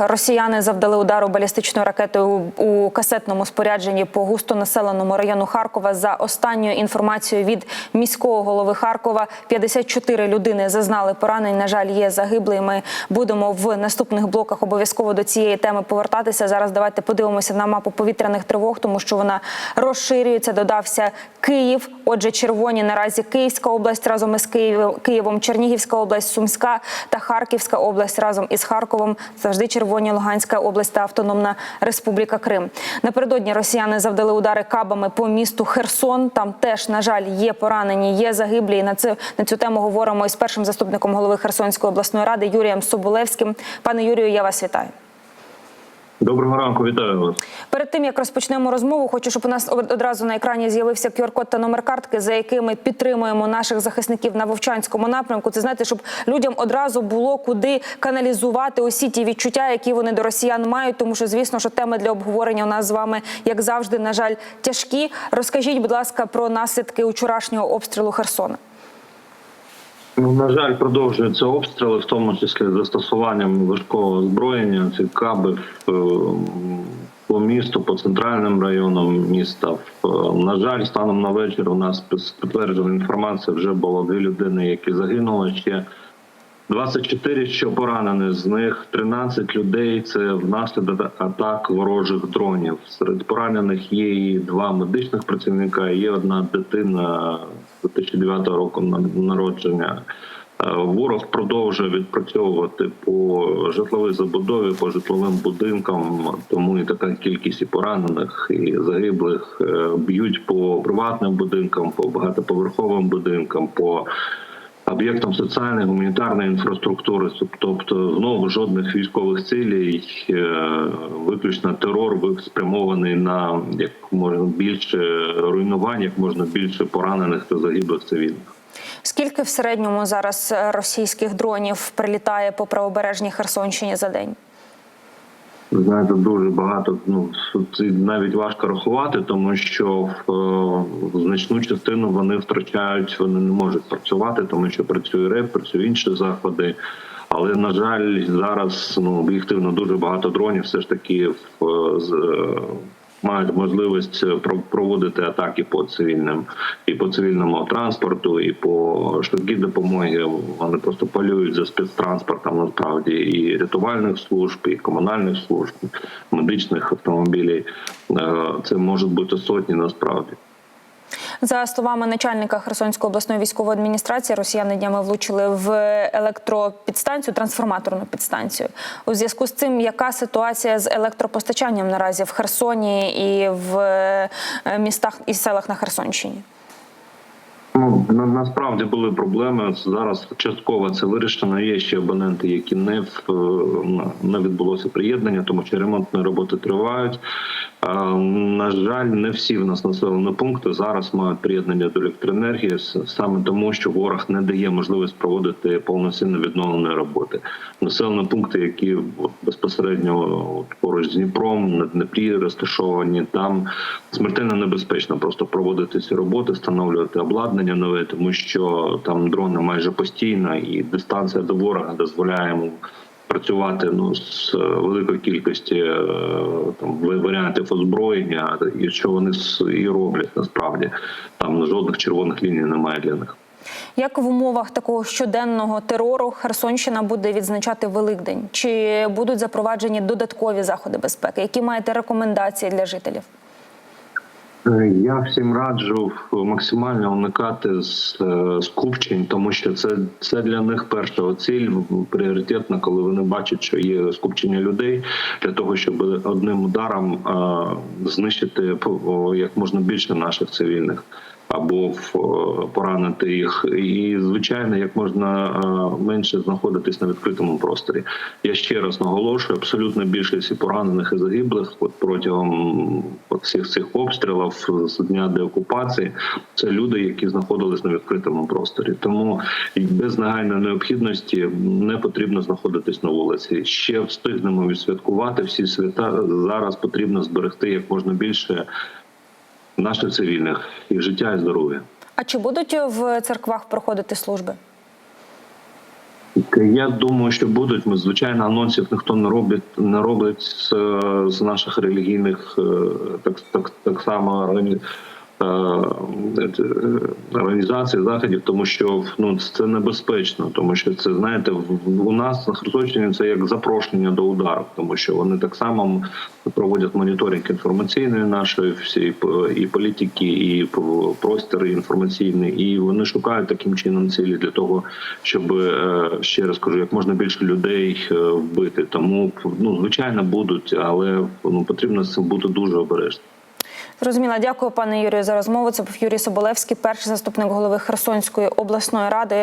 Росіяни завдали удару балістичною ракетою у касетному спорядженні по густонаселеному району Харкова. За останньою інформацією від міського голови Харкова, 54 людини зазнали поранень. На жаль, є загиблі. Ми будемо в наступних блоках обов'язково до цієї теми повертатися. Зараз давайте подивимося на мапу повітряних тривог, тому що вона розширюється. Додався Київ. Отже, червоні наразі Київська область разом із Києвом, Чернігівська область, Сумська та Харківська область разом із Харковом. Завжди червоні Луганська область та Автономна Республіка Крим. Напередодні росіяни завдали удари кабами по місту Херсон. Там теж на жаль є поранені, є загиблі. І на це на цю тему говоримо із першим заступником голови Херсонської обласної ради Юрієм Соболевським. Пане Юрію, я вас вітаю. Доброго ранку, вітаю вас. Перед тим як розпочнемо розмову, хочу, щоб у нас од- одразу на екрані з'явився QR-код та номер картки, за якими підтримуємо наших захисників на Вовчанському напрямку. Це знаєте, щоб людям одразу було куди каналізувати усі ті відчуття, які вони до росіян мають. Тому що, звісно, що теми для обговорення у нас з вами, як завжди, на жаль, тяжкі. Розкажіть, будь ласка, про наслідки вчорашнього обстрілу Херсона. Ну, на жаль, продовжуються обстріли, в тому числі застосуванням важкого озброєння, цих кабів е, по місту, по центральним районам міста. Е, На жаль, станом на вечір у нас підтверджена інформація вже було дві людини, які загинули ще. 24, що поранені, з них 13 людей. Це внаслідок атак ворожих дронів. Серед поранених є і два медичних працівника. Є одна дитина 2009 року на- народження. Е, Ворог продовжує відпрацьовувати по житловій забудові, по житловим будинкам. Тому і така кількість і поранених, і загиблих Е, б'ють по приватним будинкам, по багатоповерховим будинкам. по об'єктам соціальної гуманітарної інфраструктури, тобто знову жодних військових цілей, е, виключно терор спрямований на як можна більше руйнувань, як можна більше поранених та загиблих цивільних. Скільки в середньому зараз російських дронів прилітає по правобережній Херсонщині за день? Знаєте, дуже багато. Ну це навіть важко рахувати, тому що в значну частину вони втрачають, вони не можуть працювати, тому що працює РЕП, працює інші заходи. Але на жаль, зараз ну об'єктивно дуже багато дронів все ж таки в з. Е, Мають можливість про- проводити атаки по цивільним і по цивільному транспорту, і по швидкій допомоги. Вони просто полюють за спецтранспортом насправді і рятувальних служб, і комунальних служб, медичних автомобілів. Е, Це можуть бути сотні насправді. За словами начальника Херсонської обласної військової адміністрації, росіяни днями влучили в електропідстанцію, трансформаторну підстанцію. У зв'язку з цим, яка ситуація з електропостачанням наразі в Херсоні і в е, містах і селах на Херсонщині? Ну на, насправді були проблеми. Зараз частково це вирішено. Є ще абоненти, які не в е, не відбулося приєднання, тому що ремонтні роботи тривають. На жаль, не всі в нас населені пункти зараз мають приєднання до електроенергії саме тому, що ворог не дає можливість проводити повноцінно відновлені роботи. Населені пункти, які безпосередньо поруч з Дніпром, на Дніпрі розташовані, там смертельно небезпечно просто проводити ці роботи, встановлювати обладнання нове, тому що там дрони майже постійно, і дистанція до ворога дозволяє йому працювати ну з е, великої кількості е, там варіантів озброєння, і що вони і роблять насправді. Там жодних червоних ліній немає для них. Як в умовах такого щоденного терору Херсонщина буде відзначати Великдень? Чи будуть запроваджені додаткові заходи безпеки? Які маєте рекомендації для жителів? Е, Я всім раджу максимально уникати е, скупчень, тому що це це для них перша ціль пріоритетна, коли вони бачать, що є скупчення людей для того, щоб одним ударом е, знищити як можна більше наших цивільних. Або е, поранити їх, і звичайно, як можна е, менше знаходитись на відкритому просторі. Я ще раз наголошую: абсолютно більшість і поранених і загиблих, от протягом всіх цих обстрілів з дня деокупації, це люди, які знаходились на відкритому просторі. Тому без нагальної необхідності не потрібно знаходитись на вулиці. Ще встигнемо відсвяткувати всі свята. Зараз потрібно зберегти як можна більше наших цивільних і життя, і здоров'я. А чи будуть в церквах проходити служби? Я думаю, що будуть. Ми звичайно анонсів ніхто не робить, не робить з, з наших релігійних е, так, так, так само е, е, організацій заходів, тому що ну це небезпечно, тому що це знаєте, у нас на Херсонщині це як запрошення до удару, тому що вони так само проводять моніторинг інформаційної нашої всі і політики, і простір інформаційний, і вони шукають таким чином цілі для того, щоб е, ще раз кажу, як можна більше людей вбити. Тому ну звичайно будуть, але ну потрібно з цим бути дуже обережним. Зрозуміла, дякую, пане Юрію, за розмову. Це був Юрій Соболевський, перший заступник голови Херсонської обласної ради.